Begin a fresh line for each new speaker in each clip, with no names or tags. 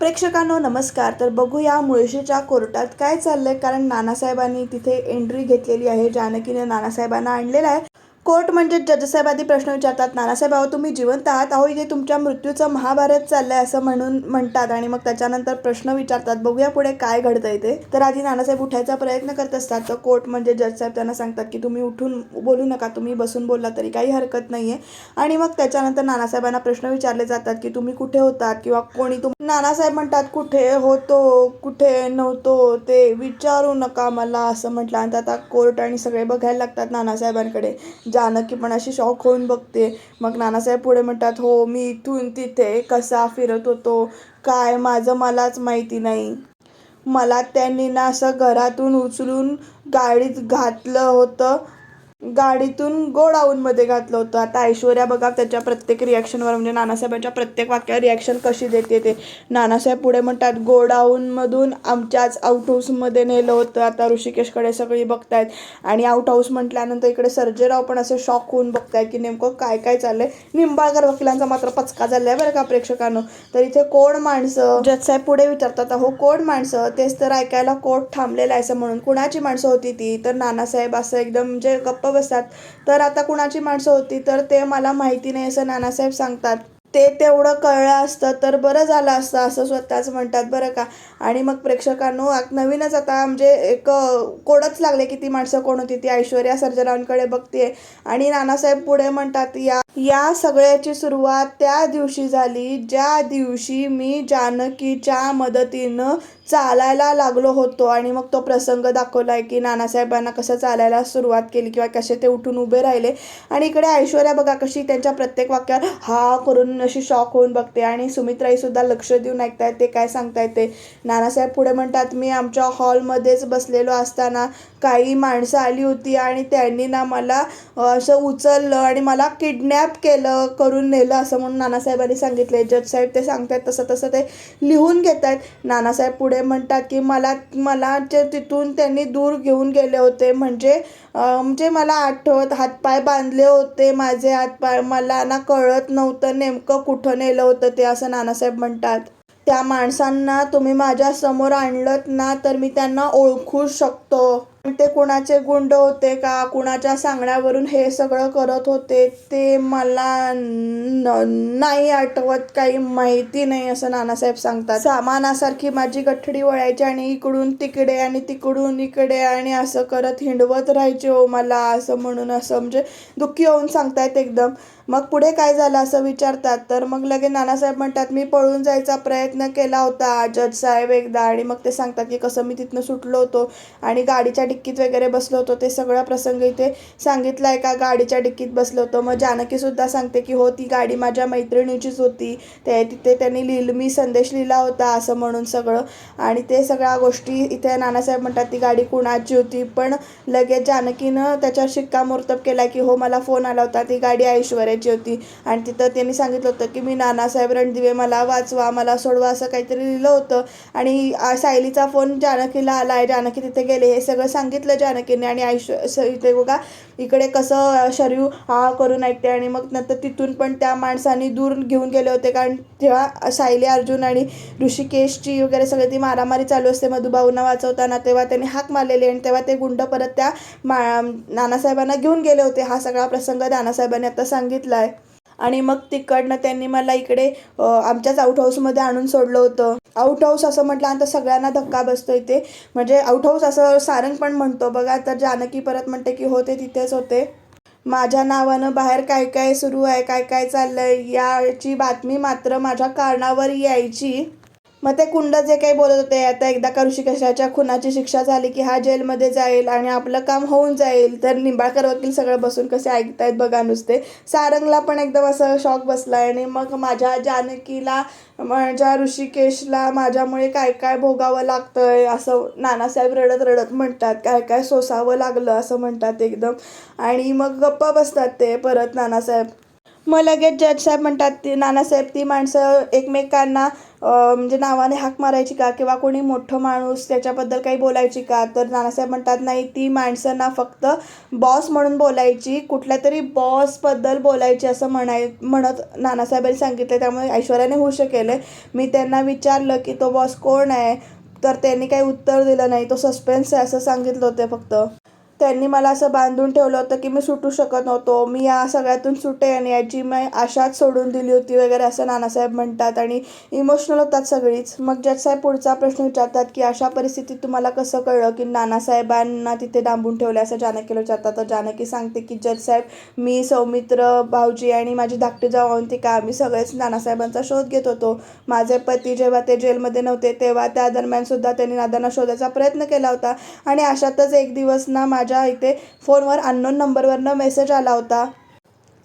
प्रेक्षकांनो नमस्कार. तर बघूया मुळशीच्या कोर्टात काय चाललंय कारण नानासाहेबांनी तिथे एंट्री घेतलेली आहे जानकीने नानासाहेबांना आणलेलं आहे. कोर्ट म्हणजे जजसाहेब आधी प्रश्न विचारतात नानासाहेब अहो तुम्ही जिवंत आहात? अहो इथे तुमच्या मृत्यूचं महाभारत चाललंय असं म्हणून म्हणतात आणि मग त्याच्यानंतर प्रश्न विचारतात बघूया पुढे काय घडतंय ते? तर आधी नानासाहेब उठायचा प्रयत्न करत असतात. तर कोर्ट म्हणजे जजसाहेब त्यांना सांगतात की तुम्ही उठून बोलू नका तुम्ही बसून बोलला तरी काही हरकत नाहीये. आणि मग त्याच्यानंतर नानासाहेबांना प्रश्न विचारले जातात की तुम्ही कुठे होतात किंवा कोणी तुम नानासाहेब म्हणतात कुठे होतो कुठे नव्हतो ते विचारू नका मला असं म्हटलं. आणि आता कोर्ट आणि सगळे बघायला लागतात नानासाहेबांकडे. जानकी पण अशी शॉक होऊन बघते. मग नानासाहेब पुढे म्हणतात हो मी इथून तिथे कसा फिरत होतो? काय माझं मलाच माहिती नाही. मला त्यांनी ना असं घरातून उचलून गाडीत घातलं होतं. गाडीतून गोडाऊनमध्ये घातलं होतं. आता ऐश्वर्या बघा त्याच्या प्रत्येक रिॲक्शनवर म्हणजे नानासाहेबांच्या प्रत्येक वाक्यावर रिॲक्शन कशी देते ते. नानासाहेब पुढे म्हणतात गोडाऊनमधून आमच्याच आउट हाऊसमध्ये नेलं होतं. आता ऋषिकेशकडे सगळी बघतायत. आणि आउट हाऊस म्हटल्यानंतर इकडे सर्जेराव पण असे शॉक होऊन बघतायत की नेमकं काय काय चाललंय. निंबाळकर वकिलांचा मात्र पचका झालाय बरं का प्रेक्षकांनो. तर इथे कोण माणसं? जजसाहेब पुढे विचारतात अहो कोण माणसं? तेच तर ऐकायला कोर्ट थांबलेलं आहे असं म्हणून. कुणाची माणसं होती ती? तर नानासाहेब असं एकदम म्हणजे गप्प बसतात तर आता कुणाची माणसं होती तर ते मला माहिती नाही असं नानासाहेब सांगतात. ते तेवढं कळलं असतं तर बरं झालं असतं असं स्वतःच म्हणतात बरं का. आणि मग प्रेक्षकांनो आत- नवीनच आता म्हणजे एक कोडच लागले की ती माणसं कोण होती ती ऐश्वर्या सर्जरावांकडे बघते आणि नानासाहेब पुढे म्हणतात या या सगळ्याची सुरुवात त्या दिवशी झाली ज्या दिवशी मी जानकीच्या मदतीनं चालायला लागलो होतो. आणि मग तो प्रसंग दाखवला आहे की नानासाहेबांना कसं चालायला सुरुवात केली किंवा कसे ते उठून उभे राहिले. आणि इकडे ऐश्वर्या बघा कशी त्यांच्या प्रत्येक वाक्यावर हा करून अशी शॉक होऊन बघते आणि सुमित्राई सुद्धा लक्ष देऊन ऐकतायत ते काय सांगतायत ते. नानासाहेब पुढे म्हणतात मी आमच्या हॉलमध्येच बसलेलो असताना काही माणसं आली होती आणि त्यांनी ना मला असं उचललं आणि मला किडनॅप केलं करून नेलं असं म्हणून नानासाहेबांनी सांगितले जजसाहेब ते सांगतायत तसं तसं ते लिहून घेत आहेत नानासाहेब पुढे म्हणतात की मला मला जे तिथून त्यांनी दूर घेऊन गेले होते म्हणजे म्हणजे मला आठवत हातपाय बांधले होते माझे हातपाय. मला ना कळत नव्हतं नेमकं कुठं नेलं होतं ते असं नानासाहेब म्हणतात. त्या माणसांना तुम्ही माझ्यासमोर आणलत ना तर मी त्यांना ओळखू शकतो. ते कुणाचे गुंड होते का कुणाच्या सांगण्यावरून हे सगळं करत होते ते मला न- नाही आठवत काही माहिती नाही असं नानासाहेब सांगतात. सामानासारखी माझी गठडी वळायची आणि इकडून तिकडे आणि तिकडून इकडे आणि असं करत हिंडवत राहायचे हो मला असं म्हणून असं म्हणजे दुःखी होऊन सांगतायत एकदम. मग पुढे काय झालं असं विचारतात. तर मग लगे नानासाहेब म्हणतात मी पळून जायचा प्रयत्न केला होता जज साहेब एकदा. आणि मग ते सांगतात की कसं मी तिथनं सुटलो होतो आणि गाडीच्या डिक्कीत वगैरे बसलो होतो. ते सगळा प्रसंग इथे सांगितला आहे का? गाडीच्या डिक्कीत बसलो होतो. मग जानकीसुद्धा सांगते की हो ती गाडी माझ्या मैत्रिणीचीच होती. ते तिथे त्यांनी लिहिलं मी संदेश लिहिला होता असं म्हणून सगळं. आणि ते सगळ्या गोष्टी इथे नानासाहेब म्हणतात ती गाडी कुणाची होती? पण लगेच जानकीनं त्याच्यावर शिक्कामोर्तब केला की हो मला फोन आला होता. ती गाडी करायची होती. आणि तिथं त्यांनी सांगितलं होतं की मी नानासाहेब रणदिवे मला वाचवा मला सोडवा असं काहीतरी लिहिलं होतं. आणि सायलीचा फोन जानकीला आला आहे. जानकी तिथे गेले. हे सगळं सांगितलं जानकीने. आणि आयुष्य इथे बघा इकडे कसं शरीर हा करून ऐकते. आणि मग नंतर तिथून पण त्या माणसांनी दूर घेऊन गेले होते. कारण तेव्हा सायली अर्जुन आणि ऋषिकेशची वगैरे सगळी ती मारामारी चालू असते. मधुबाऊंना वाचवताना तेव्हा त्यांनी हाक मारलेली आणि तेव्हा ते गुंड परत त्या मा नानासाहेबांना घेऊन गेले होते. हा सगळा प्रसंग नानासाहेबांनी आता सांगितला. आहे आणि मग तिकडनं त्यांनी मला इकडे आमच्याच आउट हाऊसमध्ये आणून सोडलं होतं. आउट हाऊस असं म्हटल्यानंतर सगळ्यांना धक्का बसतो इथे. म्हणजे आउट हाऊस असं सारंग पण म्हणतो बघा तर जानकी परत म्हणते की होते तिथेच होते. माझ्या नावानं बाहेर काय काय सुरू आहे काय काय चाललंय याची बातमी मात्र माझ्या कारणावर यायची. मग ते कुंड जे काही बोलत होते आता एकदा का ऋषिकेशाच्या खुनाची शिक्षा झाली की हा जेलमध्ये जाईल आणि आपलं काम होऊन जाईल तर निंबाळकर वकील सगळं बसून कसे ऐकतायत बघा नुसते. सारंगला पण एकदम असं शॉक बसलाय आणि मग माझ्या जानकीला माझ्या ऋषिकेशला माझ्यामुळे काय काय भोगावं लागतंय असं नानासाहेब रडत रडत म्हणतात काय काय सोसावं लागलं असं म्हणतात एकदम. आणि मग गप्पा बसतात ते परत नानासाहेब. मग लगेच जज साहेब म्हणतात ती नानासाहेब ती माणसं एकमेकांना म्हणजे नावाने हाक मारायची का? किंवा कोणी मोठं माणूस त्याच्याबद्दल काही बोलायची का? तर नानासाहेब म्हणतात नाही ती माणसं ना फक्त बॉस म्हणून बोलायची कुठल्या तरी बॉसबद्दल बोलायची असं म्हणाय म्हणत नानासाहेबांनी सांगितलं. त्यामुळे ऐश्वर्याने हुश केले. मी त्यांना विचारलं की तो बॉस कोण आहे? तर त्यांनी काही उत्तर दिलं नाही. तो सस्पेन्स आहे असं सांगितलं होतं फक्त. त्यांनी मला असं बांधून ठेवलं होतं की मी सुटू शकत नव्हतो. मी या सगळ्यातून सुटे आणि याची मी आशाच सोडून दिली होती वगैरे असं नानासाहेब म्हणतात आणि इमोशनल होतात सगळीच. मग जजसाहेब पुढचा प्रश्न विचारतात की अशा परिस्थितीत तुम्हाला कसं कळलं की नानासाहेबांना तिथे डांबून ठेवलं असं जानकीला विचारतात. तर जानकी सांगते की जजसाहेब मी सौमित्र भाऊजी आणि माझी धाकटी जाऊ का आम्ही सगळेच नानासाहेबांचा शोध घेत होतो. माझे पती जेव्हा ते जेलमध्ये नव्हते तेव्हा त्या दरम्यान सुद्धा त्यांनी नादांना शोधायचा प्रयत्न केला होता. आणि अशातच एक दिवस ना माझ्या इथे फोनवर अननोन नंबरवरनं मेसेज आला होता.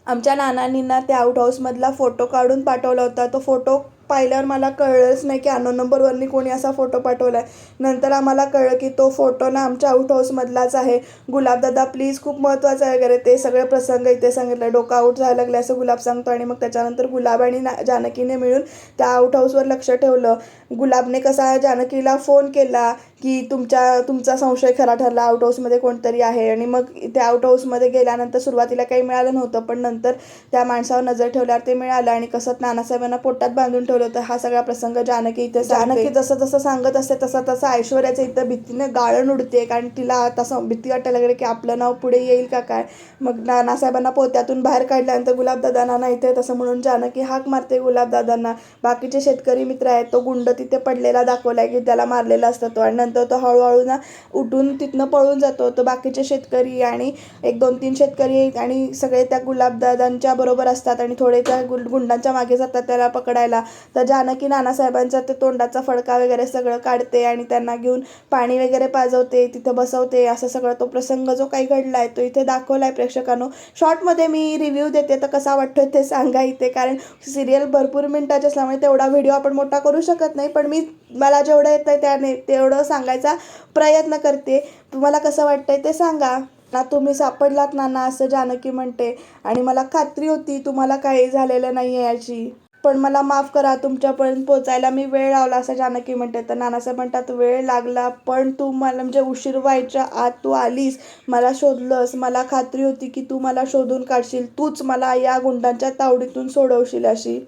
आमच्या नानांनीना त्या आउट हाऊसमधला फोटो काढून पाठवला होता. तो फोटो पाहिल्यावर मला कळलंच नाही की अनोन नंबरवरनी कोणी असा फोटो पाठवला आहे नंतर आम्हाला कळलं की तो फोटो ना आमच्या आउट हाऊसमधलाच आहे. गुलाबदादा प्लीज खूप महत्त्वाचं आहे वगैरे ते सगळे प्रसंग इथे सांगितलं. डोकं आऊट जायला लागले असं गुलाब सांगतो आणि मग त्याच्यानंतर गुलाब आणि ना जानकीने मिळून त्या आउट हाऊसवर लक्ष ठेवलं. गुलाबने कसा जानकीला फोन केला की तुमच्या तुमचा संशय खरा ठरला आउट हाऊसमध्ये कोणतरी आहे. आणि मग त्या आउट हाऊसमध्ये गेल्यानंतर सुरुवातीला काही मिळालं नव्हतं पण नंतर त्या माणसावर नजर ठेवल्यावर ते मिळालं. आणि कसं नानासाहेबांना पोटात बांधून ठेवलं होतं हा सगळा प्रसंग जानकी इथे जानकी जसं जसं सांगत असते तसं तसं ऐश्वर्याचं इथं भीतीने गाळण उडते. कारण तिला तसं भीती वाटायला लागली की आपलं नाव पुढे येईल का काय? मग नानासाहेबांना पोत्यातून बाहेर काढल्यानंतर गुलाबदादांना इथे तसं म्हणून जानकी हाक मारते गुलाबदादांना बाकीचे शेतकरी मित्र आहेत तो गुंड तिथे पडलेला दाखवलाय की त्याला मारलेला असतो तो. आणि नंतर तो हळूहळू ना उठून तिथनं पळून जातो. तो बाकीचे शेतकरी आणि एक दोन तीन शेतकरी आणि सगळे त्या गुलाबदादांच्या बरोबर असतात आणि थोडे त्या गुल गुंडांच्या मागे जातात त्याला पकडायला. तर जानकी नानासाहेबांचा ते तोंडाचा फडका वगैरे सगळं काढते आणि त्यांना घेऊन पाणी वगैरे पाजवते तिथं बसवते. असं सगळं तो प्रसंग जो काही घडला आहे तो इथे दाखवला आहे प्रेक्षकांनो. शॉर्टमध्ये मी रिव्ह्यू देते तर कसा वाटतोय ते सांगा इथे. कारण सिरियल भरपूर मिनटाची असल्यामुळे तेवढा व्हिडिओ आपण मोठा करू शकत नाही पण मी मला जेवढं येतं आहे त्याने तेवढं सांगायचा प्रयत्न करते. तुम्हाला कसं वाटतंय ते सांगा. ना तुम्ही सापडलात नाना असं जानकी म्हणते. आणि मला खात्री होती तुम्हाला काही झालेलं नाही आहे याची. पण मला माफ करा तुमच्यापर्यंत पोचायला मी वेळ लावला असं जानकी म्हणते. तर नानासाहेब म्हणतात वेळ लागला पण तू मला म्हणजे उशीर व्हायच्या आत तू आलीस. मला शोधलंस. मला खात्री होती की तू मला शोधून काढशील. तूच मला या गुंडांच्या तावडीतून सोडवशील अशी.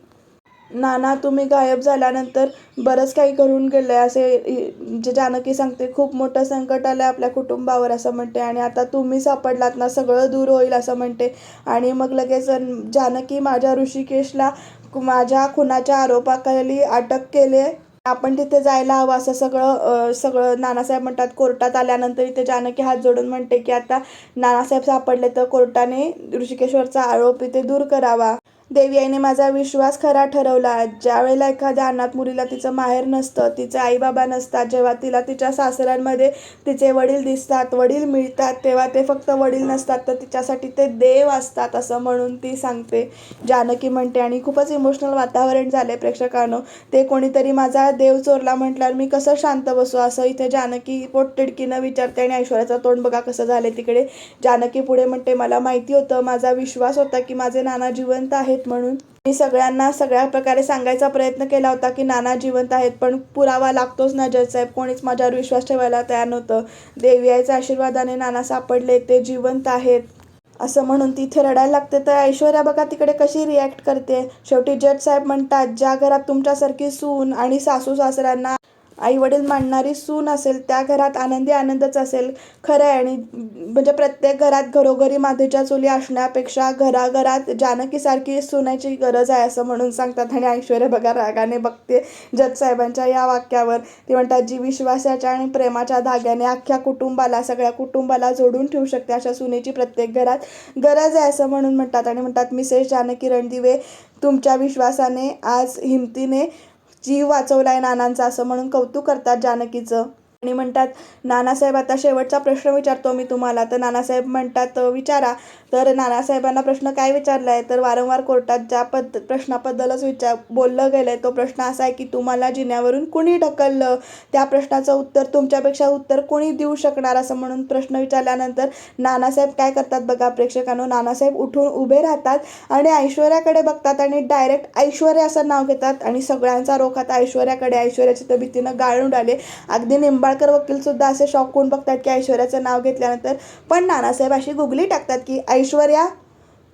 नाना तुम्ही गायब झाल्यानंतर बरंच काही करून गेलं आहे असे जे जानकी सांगते खूप मोठं संकट आलं आहे आपल्या कुटुंबावर असं म्हणते. आणि आता तुम्ही सापडलात ना सगळं दूर होईल असं म्हणते. आणि मग लगेच जानकी माझ्या ऋषिकेशला माझ्या खुनाच्या आरोपाखाली अटक केले. आपण तिथे जायला हवं असं सगळं सगळं नानासाहेब म्हणतात. कोर्टात आल्यानंतर इथे जानकी हात जोडून म्हणते की आता नानासाहेब सापडले तर कोर्टाने ऋषिकेश्वरचा आरोप इथे दूर करावा. देवी आईने माझा विश्वास खरा ठरवला. ज्या वेळेला एखाद्या अनाथ मुलीला तिचं माहेर नसतं तिचे आईबाबा नसतात जेव्हा तिला तिच्या सासऱ्यांमध्ये तिचे वडील दिसतात वडील मिळतात तेव्हा ते फक्त वडील नसतात तर तिच्यासाठी ते देव असतात असं म्हणून ती सांगते. जानकी म्हणते आणि खूपच इमोशनल वातावरण झाले प्रेक्षकांनो. ते कोणीतरी माझा देव चोरला म्हटल्यावर मी कसं शांत बसू? असं इथे जानकी पोटतिडकीनं विचारते आणि ऐश्वर्याचं तोंड बघा कसं झालं तिकडे. जानकी पुढे म्हणते मला माहिती होतं माझा विश्वास होता की माझे नाना जिवंत आहेत. म्हणून. मी सगळ्यांना सगळ्या प्रकारे सांगायचा प्रयत्न केला होता की नाना जिवंत आहेत पण पुरावा लागतोच ना जजसाहेब कोणीच माझ्यावर विश्वास ठेवायला तयार नव्हतं. देवी आईच्या आशीर्वादाने नाना सापडले ते जिवंत आहेत. असं म्हणून तिथे रडायला लागते. तर ऐश्वर्या बघा तिकडे कशी रिॲक्ट करते. शेवटी जज साहेब म्हणतात ज्या घरात तुमच्यासारखी सून आणि सासू सासऱ्यांना आई वडील मांडणारी सून असेल त्या घरात आनंदी आनंदच असेल खरं आहे आणि म्हणजे प्रत्येक घरात घरोघरी मातीच्या चुली असण्यापेक्षा घराघरात जानकीसारखी सुनायची गरज आहे असं म्हणून सांगतात. आणि ऐश्वर्या बघा रागाने बघते जत साहेबांच्या या वाक्यावर. ते म्हणतात जी विश्वासाच्या आणि प्रेमाच्या धाग्याने अख्ख्या कुटुंबाला सगळ्या कुटुंबाला जोडून ठेवू शकते अशा सुनेची प्रत्येक घरात गरज आहे असं म्हणून म्हणतात. आणि म्हणतात मिसेस जानकी रणदिवे तुमच्या विश्वासाने आज हिमतीने जीव वाचवलाय नानांचा असं म्हणून कौतुक करतात जानकीचं. आणि म्हणतात नानासाहेब आता शेवटचा प्रश्न विचारतो मी तुम्हाला. तर नानासाहेब म्हणतात विचारा. तर नानासाहेबांना प्रश्न काय विचारला आहे तर वारंवार कोर्टात ज्या पद्ध प्रश्नाबद्दलच विचार बोललं गेलं आहे तो प्रश्न असा आहे की तुम्हाला जिन्यावरून कुणी ढकललं? त्या प्रश्नाचं उत्तर तुमच्यापेक्षा उत्तर कोणी देऊ शकणार? असं म्हणून प्रश्न विचारल्यानंतर नानासाहेब काय करतात बघा प्रेक्षकांनो नानासाहेब उठून उभे राहतात आणि ऐश्वर्याकडे बघतात आणि डायरेक्ट ऐश्वर्या असं नाव घेतात आणि सगळ्यांचा रोख आता ऐश्वर्याकडे ऐश्वर्याची तर भीतीनं गाळून आले अगदी निंबाळकर वकील सुद्धा असे शॉक होऊन बघतात की ऐश्वर्याचं नाव घेतल्यानंतर. पण नानासाहेब अशी गुगली टाकतात की ऐश्वर्या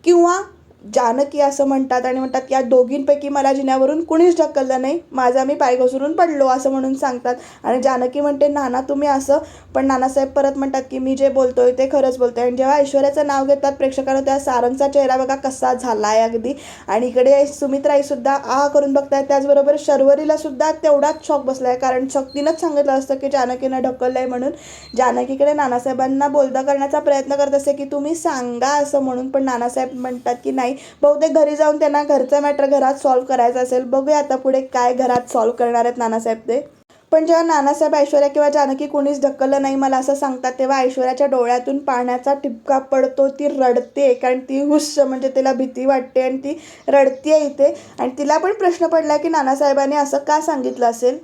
किंवा जानकी असं म्हणतात आणि म्हणतात या दोघींपैकी मला जिन्यावरून कुणीच ढकललं नाही. माझा मी पाय घसरून पडलो असं म्हणून सांगतात. आणि जानकी म्हणते नाना तुम्ही असं. पण नानासाहेब परत म्हणतात की मी जे बोलतोय ते खरंच बोलतोय. आणि जेव्हा ऐश्वर्याचं नाव घेतात प्रेक्षकांना त्या सारंगचा चेहरा बघा कसा झाला आहे अगदी. आणि इकडे सुमित्राईसुद्धा आ करून बघताय त्याचबरोबर शर्वरीला सुद्धा तेवढाच शॉक बसला आहे कारण शक्तीनंच सांगितलं असतं की जानकीनं ढकललं आहे म्हणून. जानकीकडे नानासाहेबांना बोलता करण्याचा प्रयत्न करत असे की तुम्ही सांगा असं म्हणून. पण नानासाहेब म्हणतात की नाही बहुतेक घरी जाऊन त्यांना घरचा मॅटर घरात सॉल्व्ह करायचं असेल. बघूया आता पुढे काय घरात सॉल्व्ह करणार आहेत नानासाहेब ते. पण जेव्हा नानासाहेब ऐश्वर्या किंवा जानकी कोणीच ढकललं नाही मला असं सांगतात तेव्हा ऐश्वर्याच्या डोळ्यातून पाण्याचा ठिपका पडतो ती रडते कारण ती हुस्स म्हणजे तिला भीती वाटते आणि ती रडते इथे. आणि तिला पण प्रश्न पडला की नानासाहेबांनी असं का सांगितलं असेल?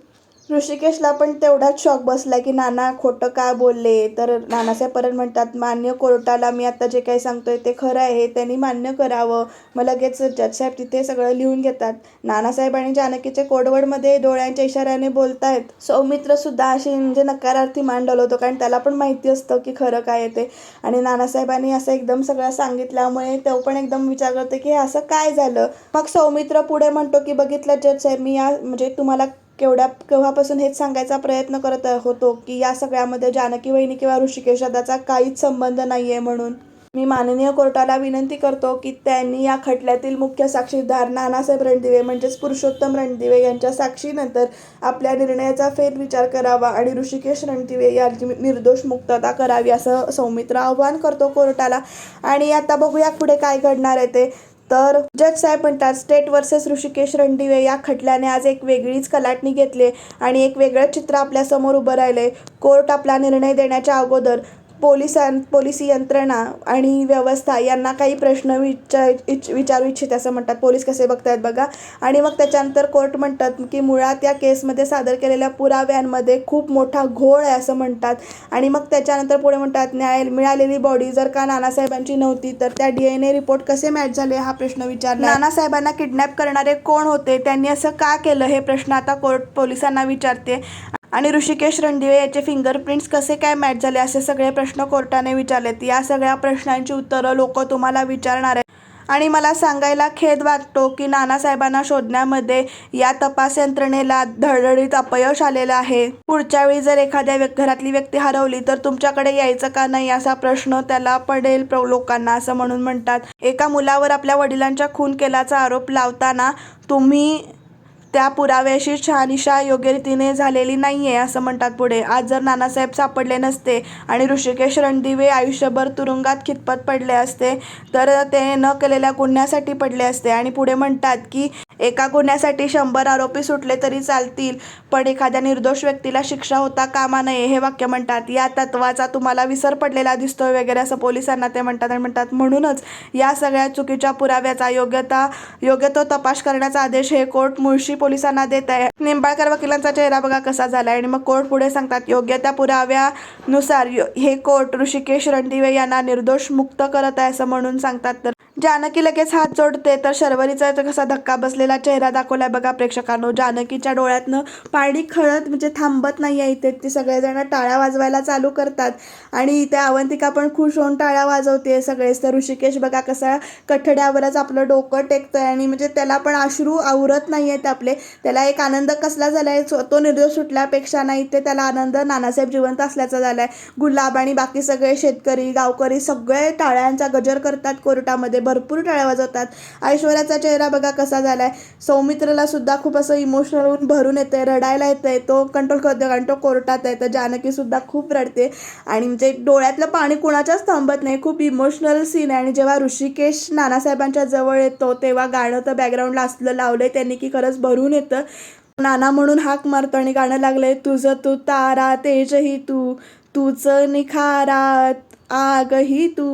ऋषिकेशला पण तेवढाच शॉक बसला की नाना खोटं का बोलले? तर नानासाहेब परत म्हणतात मान्य कोर्टाला मी आता जे काही सांगतोय ते खरं आहे त्यांनी मान्य करावं. मग लगेच जजसाहेब तिथे सगळं लिहून घेतात. नानासाहेब आणि जानकीचे कोडवडमध्ये डोळ्यांच्या इशाऱ्याने बोलतायत सौमित्र सुद्धा अशी म्हणजे नकारार्थी मान डोलवतो कारण त्याला पण माहिती असतं की खरं काय येते ते. आणि नानासाहेबांनी असं एकदम सगळं सांगितल्यामुळे तो पण एकदम विचार करतो की हे असं काय झालं? मग सौमित्र पुढे म्हणतो की बघितलं जजसाहेब मी या म्हणजे तुम्हाला केवढ्या केव्हापासून हेच सांगायचा प्रयत्न करत होतो की या सगळ्यामध्ये जानकी वहिनी किंवा ऋषिकेश दादाचा काहीच संबंध नाही आहे म्हणून. मी माननीय कोर्टाला विनंती करतो की त्यांनी या खटल्यातील मुख्य साक्षीदार नानासाहेब रणदिवे म्हणजेच पुरुषोत्तम रणदिवे यांच्या साक्षीनंतर आपल्या निर्णयाचा फेरविचार करावा आणि ऋषिकेश रणदिवे यांची निर्दोष मुक्तता करावी असं सौमित्र आव्हान करतो कोर्टाला. आणि आता बघूया पुढे काय घडणार आहे ते. तर जज साहेब म्हणतात स्टेट वर्सेस ऋषिकेश रणदिवे या खटल्याने आज एक वेगळीच कलाटणी घेतली आणि एक वेगळं चित्र आपल्यासमोर उभं राहिलंय. कोर्ट आपला निर्णय देण्याच्या अगोदर पोलिसां पोलिसी यंत्रणा आणि व्यवस्था यांना काही प्रश्न विचार इच विचारू इच्छित असं म्हणतात. पोलीस कसे बघतायत बघा. आणि मग त्याच्यानंतर कोर्ट म्हणतात की मुळात या केसमध्ये सादर केलेल्या पुराव्यांमध्ये खूप मोठा घोळ आहे असं म्हणतात. आणि मग त्याच्यानंतर पुढे म्हणतात न्याय मिळालेली बॉडी जर का नानासाहेबांची नव्हती तर त्या डी एन ए रिपोर्ट कसे मॅच झाले? हा प्रश्न विचारला. नानासाहेबांना किडनॅप करणारे कोण होते? त्यांनी असं का केलं? हे प्रश्न आता कोर्ट पोलिसांना विचारते. आणि ऋषिकेश रणदिवे याचे फिंगरप्रिंट्स कसे काय मॅच झाले असे सगळे प्रश्न कोर्टाने विचारलेत. या सगळ्या प्रश्नांची उत्तरं लोक तुम्हाला विचारणार आहेत. आणि मला सांगायला खेद वाटतो की नानासाहेबांना शोधण्यामध्ये या तपास यंत्रणेला धडधडीत अपयश आलेलं आहे. पुढच्या वेळी जर एखाद्या घरातली व्यक्ती हरवली तर तुमच्याकडे यायचं का नाही असा प्रश्न त्याला पडेल प्र- लोकांना असं म्हणून म्हणतात. एका मुलावर आपल्या वडिलांच्या खून केल्याचा आरोप लावताना तुम्ही त्या पुराव्याशी शहानिशा योग्य रीतीने झालेली नाही आहे असं म्हणतात पुढे. आज जर नानासाहेब सापडले नसते आणि ऋषिकेश रणदिवे आयुष्यभर तुरुंगात खितपत पडले असते तर ते न केलेल्या गुन्ह्यासाठी पडले असते. आणि पुढे म्हणतात की एका गुन्ह्यासाठी शंभर आरोपी सुटले तरी चालतील पण एखाद्या निर्दोष व्यक्तीला शिक्षा होता कामा नये हे वाक्य म्हणतात. या तत्वाचा तुम्हाला विसर पडलेला दिसतोय वगैरे असं पोलिसांना ते म्हणतात आणि म्हणतात. म्हणूनच या सगळ्या चुकीच्या पुराव्याचा योग्यता योग्य तो तपास करण्याचा आदेश हे कोर्ट मुळशी पोलिसांना देत आहे. निंबाळकर वकिलांचा चेहरा बघा कसा झाला आणि मग कोर्ट पुढे सांगतात योग्य त्या पुराव्यानुसार हे कोर्ट ऋषिकेश रणदिवे यांना निर्दोष मुक्त करत आहे असं म्हणून सांगतात. तर जानकी लगेच हात जोडते. तर शर्वरीचा तर कसा धक्का बसलेला चेहरा दाखवलाय बघा प्रेक्षकांनो. जानकीच्या डोळ्यातनं पाणी खळत म्हणजे थांबत नाही आहे इथे. ती सगळेजण टाळ्या वाजवायला चालू करतात. आणि इथे अवंतिका पण खुश होऊन टाळ्या वाजवते. सगळेच तर ऋषिकेश बघा कसा कठड्यावरच आपलं डोकं टेकतंय. आणि म्हणजे त्याला पण अश्रू आवरत नाही आहेत आपले. त्याला एक आनंद कसला झालाय? सो- तो निर्दोष सुटल्यापेक्षा नाही ते त्याला आनंद नानासाहेब जिवंत असल्याचा झालाय. गुलाब आणि बाकी सगळे शेतकरी गावकरी सगळे टाळ्यांचा गजर करतात कोर्टामध्ये. भरपूर टाळ्या वाजवतात. ऐश्वर्याचा चेहरा बघा कसा झालाय. सौमित्रला सुद्धा खूप असं इमोशनल होऊन भरून येते रडायला येतंय. तो कंट्रोल करतो कारण तो कोर्टात आहे. तर जानकी सुद्धा खूप रडते. आणि म्हणजे डोळ्यातलं पाणी कुणाच्याच थांबत नाही. खूप इमोशनल सीन आहे. आणि जेव्हा ऋषिकेश नानासाहेबांच्या जवळ येतो तेव्हा गाणं तर बॅकग्राऊंडला असलं लावलंय त्यांनी की खरंच भरून येतं. नाना म्हणून हाक मारतो आणि गाणं लागलंय तुझं तू तारा तेजही तू तूच निखारा आगही तू.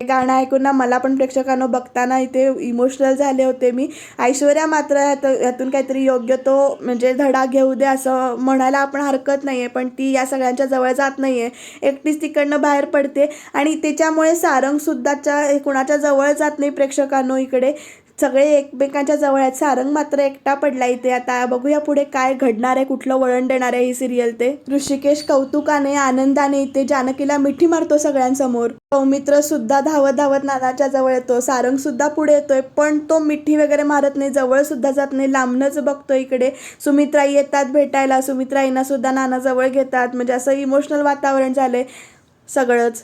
हे गाणं ऐकून ना मला पण प्रेक्षकांनो बघताना इथे इमोशनल झाले होते मी. ऐश्वर्या मात्र यात यातून काहीतरी योग्य तो म्हणजे धडा घेऊ दे असं म्हणायला आपण हरकत नाही आहे पण ती या सगळ्यांच्या जवळ जात नाही आहे एकटीच तिकडनं बाहेर पडते. आणि त्याच्यामुळे सारंगसुद्धाच्या कुणाच्या जवळ जात नाही प्रेक्षकांनो इकडे. सगळे एकमेकांच्या जवळ आहेत सारंग मात्र एकटा पडला इथे. आता बघूया पुढे काय घडणार आहे कुठलं वळण देणार आहे ही सिरियल ते. ऋषिकेश कौतुकाने आनंदाने इथे जानकीला मिठी मारतो सगळ्यांसमोर. सौमित्र सुद्धा धावत धावत नानाच्या जवळ येतो. सारंग सुद्धा पुढे येतोय पण तो मिठी वगैरे मारत नाही. जवळ सुद्धा जात नाही. लांबनच बघतो इकडे. सुमित्राई येतात भेटायला. सुमित्राईंना सुद्धा नाना जवळ घेतात. म्हणजे असं इमोशनल वातावरण झालंय सगळंच.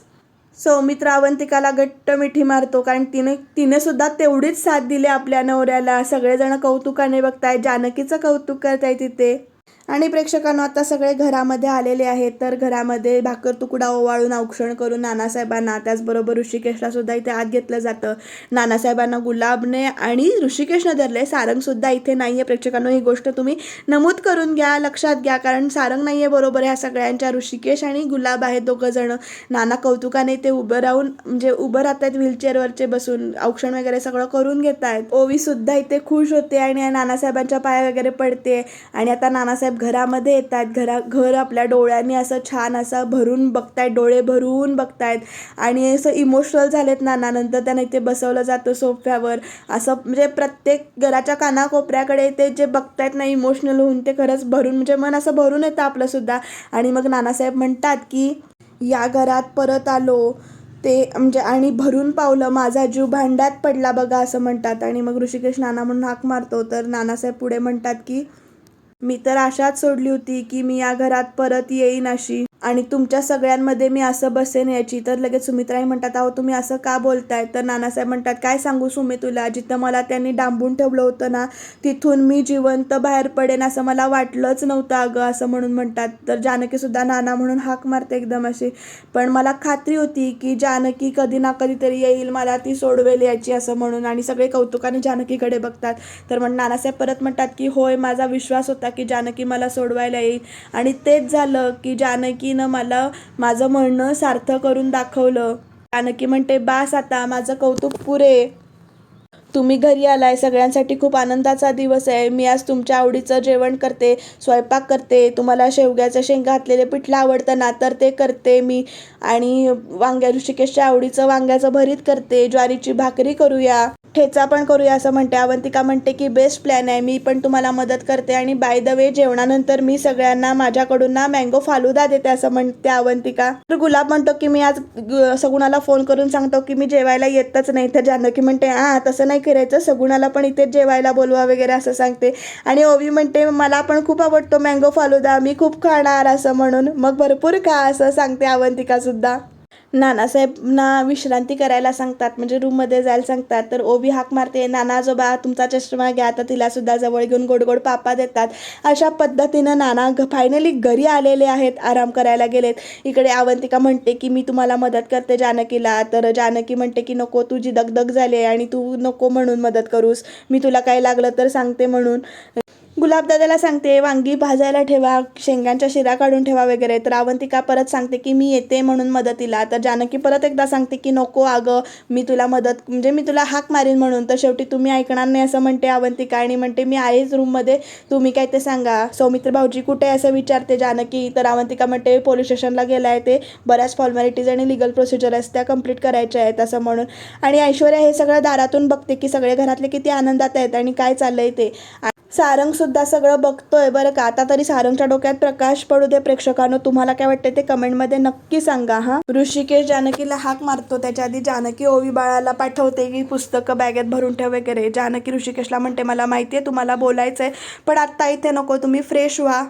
सौमित्र अवंतिकाला घट्ट मिठी मारतो कारण तिने तिने सुद्धा तेवढीच साथ दिली आपल्या नवऱ्याला. सगळेजण कौतुकाने बघताय जानकीचं कौतुक करताय तिथे आणि प्रेक्षकांनो आता सगळे घरामध्ये आलेले आहेत. तर घरामध्ये भाकर तुकडा ओवाळून औक्षण करून नानासाहेबांना त्याचबरोबर ऋषिकेशला सुद्धा इथे आत घेतलं जातं. नानासाहेबांना गुलाबने आणि ऋषिकेशनं धरले सारंग सुद्धा इथे आहे प्रेक्षकांनो ही गोष्ट तुम्ही नमूद करून घ्या लक्षात घ्या. कारण सारंग नाही आहे बरोबर ह्या सगळ्यांच्या. ऋषिकेश आणि गुलाब आहेत दोघं जण. नाना कौतुकाने ते उभं राहून म्हणजे उभं राहतात व्हीलचेअरवरचे बसून औक्षण वगैरे सगळं करून घेत आहेत ओवी सुद्धा इथे खुश होते आणि नानासाहेबांच्या पाया वगैरे पडते. आणि आता नानासाहेब घरामध्ये येतात. घरा घर आपल्या डोळ्यांनी असं छान असं भरून बघतायत. डोळे भरून बघतायत. आणि असं इमोशनल झालेत नाना. नंतर त्यांना इथे बसवलं जातं सोफ्यावर. असं म्हणजे प्रत्येक घराच्या कानाकोपऱ्याकडे ते जे बघतायत ना इमोशनल होऊन ते खरंच भरून म्हणजे मन असं भरून येतं आपलंसुद्धा आणि मग नानासाहेब म्हणतात की या घरात परत आलो. ते म्हणजे आणि भरून पावलं. माझा जीव भांड्यात पडला बघा असं म्हणतात. आणि मग ऋषिकेश नाना म्हणून हाक मारतो. तर नानासाहेब पुढे म्हणतात की मी तर आशाच सोडली होती की मी या घरात परत येईन अशी. आणि तुमच्या सगळ्यांमध्ये मी असं बसेन याची तर लगेच सुमित्राई म्हणतात अहो तुम्ही असं का बोलताय? तर नानासाहेब म्हणतात काय सांगू सुमी तुला? जिथं मला त्यांनी डांबून ठेवलं होतं ना तिथून मी जिवंत बाहेर पडेन असं मला वाटलंच नव्हतं अगं असं म्हणून म्हणतात. तर जानकीसुद्धा नाना म्हणून हाक मारते एकदम अशी. पण मला खात्री होती की जानकी कधी ना कधीतरी येईल मला ती सोडवेल याची असं म्हणून. आणि सगळे कौतुकाने जानकीकडे बघतात. तर मग नानासाहेब परत म्हणतात की होय माझा विश्वास होता की जानकी मला सोडवायला येईल. आणि तेच झालं की जानकी जानकीनं मला माझं म्हणणं सार्थ करून दाखवलं. जानकी म्हणते बास आता माझं कौतुक पुरे. तुम्ही घरी आलाय सगळ्यांसाठी खूप आनंदाचा दिवस आहे. मी आज तुमच्या आवडीचं जेवण करते स्वयंपाक करते तुम्हाला शेवग्याचं शेंग घातलेले पिठलं आवडतं ना तर ते करते मी. आणि वांग्या ऋषिकेशच्या आवडीचं वांग्याचं भरीत करते ज्वारीची भाकरी करूया. ठेचा पण करूया असं म्हणते. अवंतिका म्हणते की बेस्ट प्लॅन आहे. मी पण तुम्हाला मदत करते आणि बाय द वे जेवणानंतर मी सगळ्यांना माझ्याकडून ना मँगो फालुदा देते असं म्हणते अवंतिका तर गुलाब म्हणतो की मी आज सगुणाला फोन करून सांगतो की मी जेवायला येतच नाही. तर जानकी म्हणते हा तसं नाही करायचं सगुणाला पण इथेच जेवायला बोलवा वगैरे असं सांगते. आणि ओवी म्हणते मला पण खूप आवडतो मँगो फालुदा मी खूप खाणार असं म्हणून. मग भरपूर खा असं सांगते अवंतिका सुद्धा नानासाहेबना विश्रांती करायला सांगतात म्हणजे रूममध्ये जायला सांगतात. तर ओवी हाक मारते नाना आजोबा तुमचा चष्मा घ्या तर तिलासुद्धा जवळ घेऊन गोड गोड पापा देतात. अशा पद्धतीनं नाना घ फायनली घरी आलेले आहेत आराम करायला गेलेत. इकडे अवंतिका म्हणते की मी तुम्हाला मदत करते जानकीला. तर जानकी म्हणते की नको तुझी दगदग झाली आहे आणि तू नको म्हणून मदत करूस. मी तुला काय लागलं तर सांगते म्हणून. गुलाबदादाला सांगते वांगी भाजायला ठेवा शेंगांच्या शिरा काढून ठेवा वगैरे. तर अवंतिका परत सांगते की मी येते म्हणून मदतीला. तर जानकी परत एकदा सांगते की नको अगं मी तुला मदत म्हणजे मी तुला हाक मारीन म्हणून. तर शेवटी तुम्ही ऐकणार नाही असं म्हणते अवंतिका आणि म्हणते मी आहेच रूममध्ये तुम्ही काय ते सांगा. सौमित्र भाऊजी कुठे आहे? असं विचारते जानकी. तर अवंतिका म्हणते पोलीस स्टेशनला गेला आहे ते बऱ्याच फॉर्मॅलिटीज आणि लिगल प्रोसिजर आहेत त्या कंप्लीट करायच्या आहेत असं म्हणून. आणि ऐश्वर्या हे सगळं दारातून बघते की सगळे घरातले किती आनंदात आहेत आणि काय चाललं आहे ते. सारंग सुद्धा सगळं बघतोय बरं का? आता तरी सारंगच्या डोक्यात प्रकाश पडू दे प्रेक्षकांनो. तुम्हाला काय वाटते ते कमेंटमध्ये नक्की सांगा हा? ऋषिकेश जानकीला हाक मारतो. त्याच्या आधी जानकी ओवी बाळाला पाठवते की पुस्तकं बॅगेत भरून ठेव वगैरे. जानकी ऋषिकेशला म्हणते मला माहिती आहे तुम्हाला बोलायचं आहे पण आत्ता इथे नको तुम्ही फ्रेश व्हा.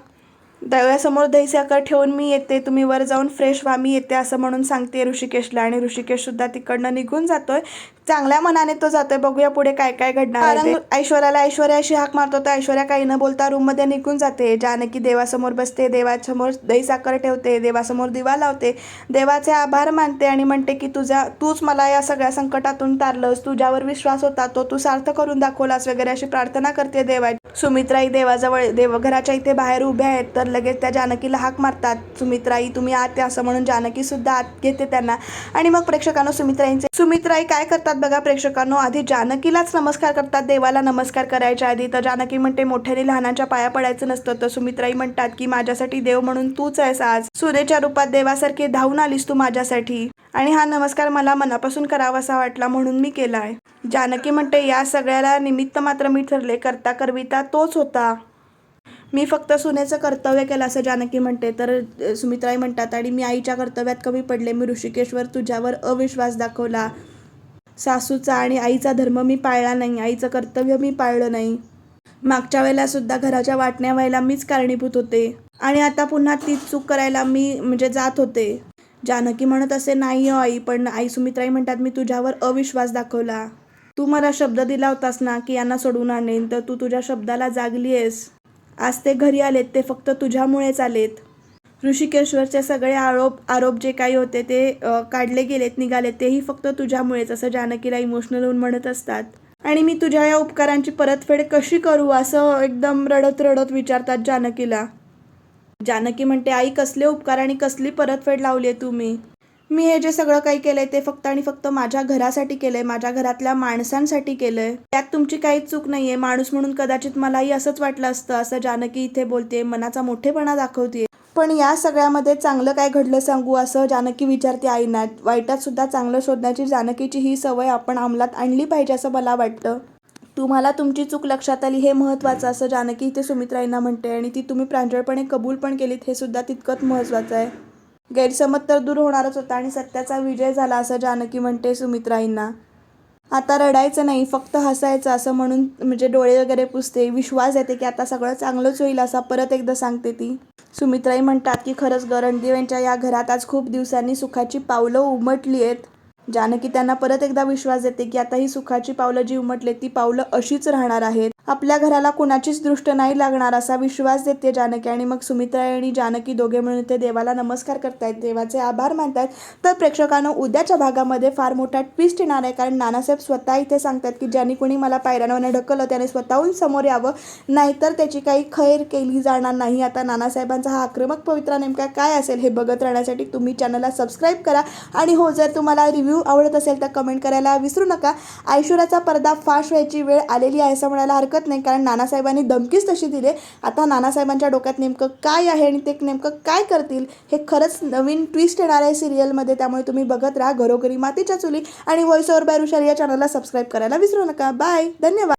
दव्यासमोर दही साखर ठेवून मी येते तुम्ही वर जाऊन फ्रेश व्हा मी येते असं म्हणून सांगते ऋषिकेशला. आणि ऋषिकेश सुद्धा तिकडनं निघून जातोय. चांगल्या मनाने तो जातोय बघूया पुढे काय काय घडणार. ऐश्वर्याला ऐश्वर्या अशी हाक मारतो तर ऐश्वर्या काही न बोलता रूममध्ये निघून जाते. जानकी देवासमोर बसते देवासमोर दही साखर ठेवते देवासमोर दिवा लावते. देवाचे आभार मानते आणि म्हणते की तुझा तूच मला या सगळ्या संकटातून तारलंस. तुझ्यावर विश्वास होता तो तू सार्थ करून दाखवलास वगैरे अशी प्रार्थना करते देवा. सुमित्राई देवाजवळ देवघराच्या इथे बाहेर उभ्या आहेत तर लगेच त्या जानकीला हाक मारतात. सुमित्राई तुम्ही आत असं म्हणून जानकी सुद्धा आत घेते त्यांना. आणि मग प्रेक्षकांनो सुमित्राईंचे सुमित्राई काय करतात बघा प्रेक्षकांनो आधी जानकीलाच नमस्कार करतात. देवाला नमस्कार करायच्या आधी तर जानकी म्हणते मोठ्याने लहानाच्या पाया पडायचं नसतं. तर सुमित्राई म्हणतात की माझ्यासाठी देव म्हणून तूच आहेस आज. सूर्याच्या रूपात देवासारखी धावून आलीस तू माझ्यासाठी. आणि हा नमस्कार मला मनापासून करावासा वाटला म्हणून मी केलाय. जानकी म्हणते या सगळ्याला निमित्त मात्र मी ठरले करता करविता तोच होता. मी फक्त सुनेचं कर्तव्य केलं असं जानकी म्हणते. तर सुमित्राई म्हणतात आणि मी आईच्या कर्तव्यात कमी पडले. मी ऋषिकेशवर तुझ्यावर अविश्वास दाखवला. सासूचा आणि आईचा धर्म मी पाळला नाही आईचं कर्तव्य मी पाळलं नाही. मागच्या वेळेला सुद्धा घराच्या वाटण्या व्हायला मीच कारणीभूत होते. आणि आता पुन्हा तीच चूक करायला मी म्हणजे जात होते. जानकी म्हणत असे नाही हो आई पण आई सुमित्राई म्हणतात मी तुझ्यावर अविश्वास दाखवला. तू मला शब्द दिला होतास ना की यांना सोडून आणेन तर तू तुझ्या शब्दाला जागली आहेस आज ते घरी आलेत ते फक्त तुझ्यामुळेच आलेत. ऋषिकेश्वरचे सगळे आरोप आरोप जे काही होते ते काढले गेलेत निघाले तेही फक्त तुझ्यामुळेच असं जानकीला इमोशनल होऊन म्हणत असतात. आणि मी तुझ्या या उपकारांची परतफेड कशी करू असं एकदम रडत रडत विचारतात जानकीला. जानकी म्हणते आई कसले उपकार आणि कसली परतफेड लावली आहे तुम्ही मी हे जे सगळं काही केलंय ते फक्त आणि फक्त माझ्या घरासाठी केलंय माझ्या घरातल्या माणसांसाठी केलंय. त्यात तुमची काहीच चूक नाहीये. माणूस म्हणून कदाचित मलाही असंच वाटलं असतं असं जानकी इथे बोलते मनाचा मोठेपणा दाखवते पण या सगळ्यामध्ये चांगलं काय घडलं सांगू असं जानकी विचारते आईना. वाईटात सुद्धा चांगलं शोधण्याची जानकीची ही सवय आपण अंमलात आणली पाहिजे असं मला वाटतं. तुम्हाला तुमची चूक लक्षात आली हे महत्त्वाचं असं जानकी इथे सुमित्राईंना म्हणते आणि ती तुम्ही प्रांजळपणे कबूल पण केलीत हे सुद्धा तितकंच महत्त्वाचं आहे. गैरसमज तर दूर होणारच होता आणि सत्याचा विजय झाला असं जानकी म्हणते सुमित्राईंना. आता रडायचं नाही फक्त हसायचं असं म्हणून म्हणजे डोळे वगैरे पुसते. विश्वास येते की आता सगळं चांगलंच होईल असा परत एकदा सांगते ती. सुमित्राई म्हणतात की खरंच गरणदेव यांच्या या घरात आज खूप दिवसांनी सुखाची पावलं उमटली आहेत. जानकी त्यांना परत एकदा विश्वास देते की आता ही सुखाची पावलं जी उमटले ती पावलं अशीच राहणार आहेत. आपल्या घराला कुणाचीच दृष्ट नाही लागणार असा विश्वास देते जानकी आणि मग सुमित्रा आणि जानकी दोघे मिळून ते देवाला नमस्कार करतायत. देवाचे आभार मानतात तर प्रेक्षकांनो उद्याच्या भागामध्ये फार मोठा ट्विस्ट येणार आहे कारण नानासाहेब स्वतः इथे सांगतात की ज्यांनी कोणी मला पायऱ्यांवर ढकललं त्याने स्वतःहून समोर यावं. नाहीतर त्याची काही खैर केली जाणार नाही. आता नानासाहेबांचा हा आक्रमक पवित्रा नेमका काय असेल हे बघत राहण्यासाठी तुम्ही चॅनलला सबस्क्राईब करा. आणि हो जर तुम्हाला रिव्ह्यू आवडत असेल तर कमेंट करायला विसरू नका. ऐश्वर्याचा पडदा फाश व्हायची वेळ आलेली आहे असं म्हणायला हरकत नाही. कारण नानासाहेबांनी धमकीच तशी दिली. आता नानासाहेबांच्या डोक्यात नेमकं काय आहे आणि ते नेमकं काय करतील हे खरंच नवीन ट्विस्ट येणार आहे सिरियलमध्ये. त्यामुळे तुम्ही बघत राहा घरोघरी मातीच्या चुली आणि व्हॉइस ओव्हर बाय ऋषाली या चॅनलला सबस्क्राईब करायला विसरू नका. बाय धन्यवाद.